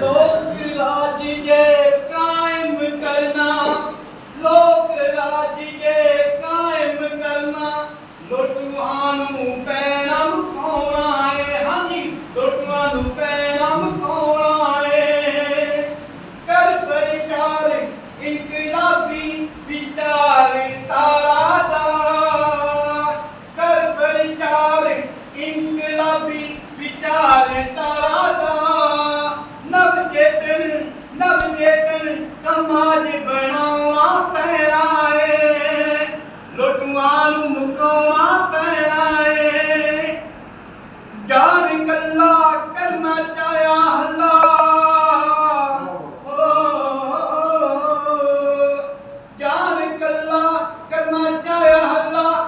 ਲੋਕ ਰਾਜ ਜੇ ਕਾਇਮ ਕਰਨਾ ਲੋਕ ਰਾਜ ਜੇ ਕਾਇਮ ਕਰਨਾ ਲੋਟੂਆਂ ਨੂੰ ਪੈਣਾ ਮਖਾਉਣਾ ਏ ਹਾਂਜੀ ਲੋਟੂਆਂ ਨੂੰ ਪੈਣਾ ਮਖਾਉਣਾ ਏ ਕਰ ਪ੍ਰਚਾਰ ਇਨਕਲਾਬੀ ਵਿਚਾਰ ਇਨਕਲਾਬੀ ਵਿਚਾਰ ਤਾਰਾ ਦਾ। ਨਵ ਚੇਤਨ ਨਵ ਚੇਤਨ ਸਮਾਜ ਬਣਾਉਣਾ ਪੈਣਾ ਏ ਲੋਟੂਆਂ ਨੂੰ ਮੁਕਾਉਣਾ ਪੈਣਾ ਏ ਯਾਰ ਕੱਲਾ ਕਰਨਾ